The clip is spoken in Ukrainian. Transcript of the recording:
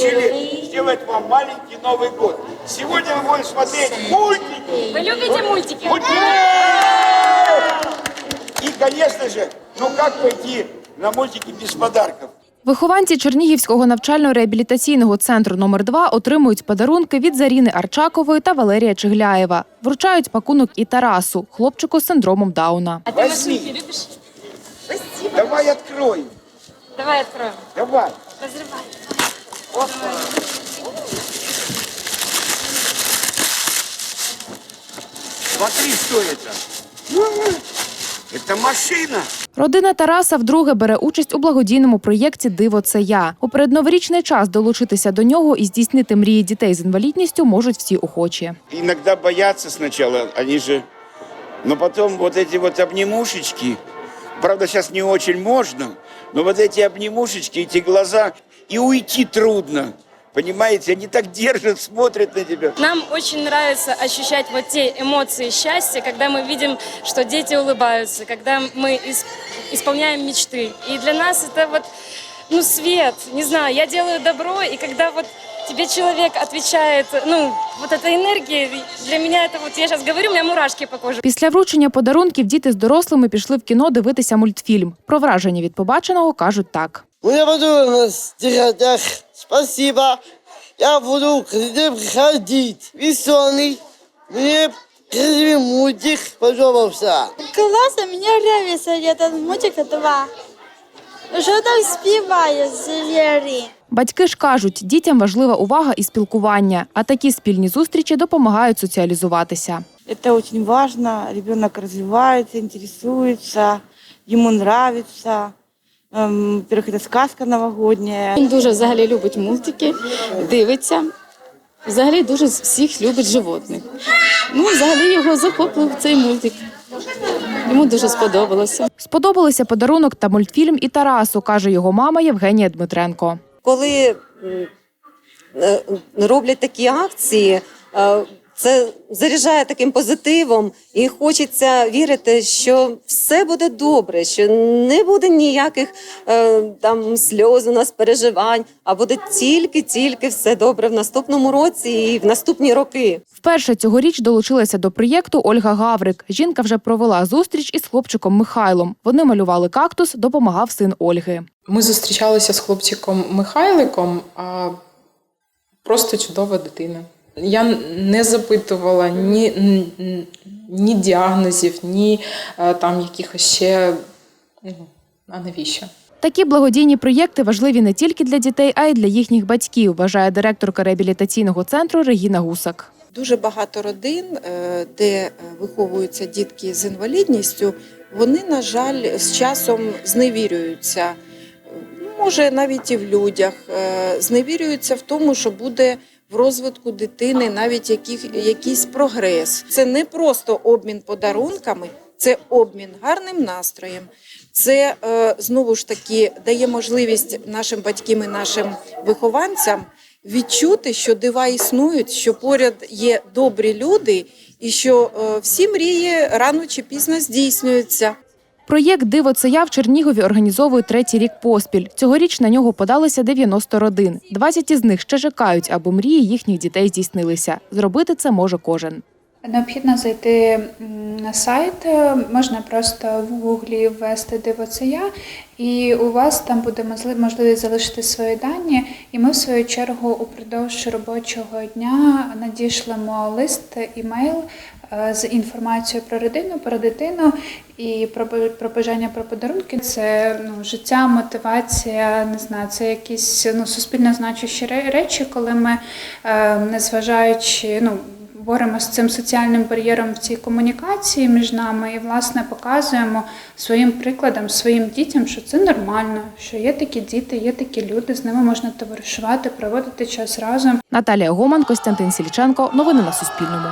решили сделать вам маленький Новый год. Сегодня мы будем смотреть мультики. Вы любите мультики? Мультики! И, конечно же, ну как пойти на мультики без подарков? Вихованці Чернігівського навчально-реабілітаційного центру номер 2 отримують подарунки від Заріни Арчакової та Валерія Чигляєва. Вручають пакунок і Тарасу, хлопчику з синдромом Дауна. А ты Возьми. машинки любишь? Давай откроем. Давай откроем. Давай. Разрывай. Смотри, что это. Это машина. Родина Тараса вдруге бере участь у благодійному проєкті Диво це я. У передноворічний час долучитися до нього і здійснити мрії дітей з інвалідністю можуть всі охочі. Иногда боятся сначала, они же... Но потом вот эти вот обнимушечки, правда, сейчас не очень можно, но вот эти обнимушечки, эти глаза, и уйти трудно. Понимаете, они так держат, смотрят на тебя. Нам очень нравится ощущать вот те эмоции счастья, когда мы видим, что дети улыбаются, когда мы ис- исполняем мечты. И для нас это вот, ну, свет, не знаю, я делаю добро, и когда вот тебе человек отвечает, ну, вот эта энергия, для меня это вот, я сейчас говорю, у меня мурашки по коже. Після вручення подарунків діти з дорослими пішли в кіно дивитися мультфільм. Про враження від побаченого кажуть так. Ну, я буду на стиротях. Спасибо. Я буду к ним приходить. Веселый. Мне красивый мультик пожалуйста. Классно, мне нравится этот мультик два. Що там співає звірі? Батьки ж кажуть, дітям важлива увага і спілкування, а такі спільні зустрічі допомагають соціалізуватися. Это очень важно. Ребенок развивается, интересуется, ему нравится. Эм, Во-первых, это сказка новогодняя. Він дуже взагалі любить мультики, дивиться. Взагалі дуже всіх любить животних. Ну, взагалі його захопив цей мультик. Йому дуже сподобалося. Сподобалися подарунок та мультфільм і Тарасу, каже його мама Євгенія Дмитренко. коли м, е, роблять такі акції, е, це заряджає таким позитивом, і хочеться вірити, що все буде добре, що не буде ніяких е, там сльоз у нас переживань, а буде тільки-тільки все добре в наступному році і в наступні роки. Вперше цьогоріч долучилася до проєкту Ольга Гаврик. Жінка вже провела зустріч із хлопчиком Михайлом. Вони малювали кактус, допомагав син Ольги. Ми зустрічалися з хлопчиком Михайликом, а просто чудова дитина. Я не запитувала ні, ні, діагнозів, ні е, там якихось ще. Ну, а навіщо? Такі благодійні проєкти важливі не тільки для дітей, а й для їхніх батьків, вважає директорка реабілітаційного центру Регіна Гусак. Дуже багато родин, е, де е, виховуються дітки з інвалідністю, вони, на жаль, з часом зневірюються. Е, Може, навіть і в людях, зневірюються в тому, що буде в розвитку дитини навіть яких, якийсь прогрес. Це не просто обмін подарунками, це обмін гарним настроєм. Це е, знову ж таки дає можливість нашим батькам і нашим вихованцям відчути, що дива існують, що поряд є добрі люди, і що е, всі мрії рано чи пізно здійснюються. Проєкт Диво це я в Чернігові організовує третій рік поспіль. Цьогоріч на нього подалися 90 родин. 20 із них ще чекають, аби мрії їхніх дітей здійснилися. Зробити це може кожен. Необхідно зайти на сайт, е, можна просто в гуглі ввести диво це я, і у вас там буде можливість залишити свої дані. І ми, в свою чергу, упродовж робочого дня надішлемо лист, імейл е, з інформацією про родину, про дитину і про, про бажання про подарунки. Це ну, життя, мотивація, не знаю, це якісь ну, суспільно значущі речі, коли ми, е, незважаючи, ну, боремося з цим соціальним бар'єром в цій комунікації між нами і власне показуємо своїм прикладом, своїм дітям, що це нормально, що є такі діти, є такі люди, з ними можна товаришувати, проводити час разом. Наталія Гоман, Костянтин Сільченко. Новини на Суспільному.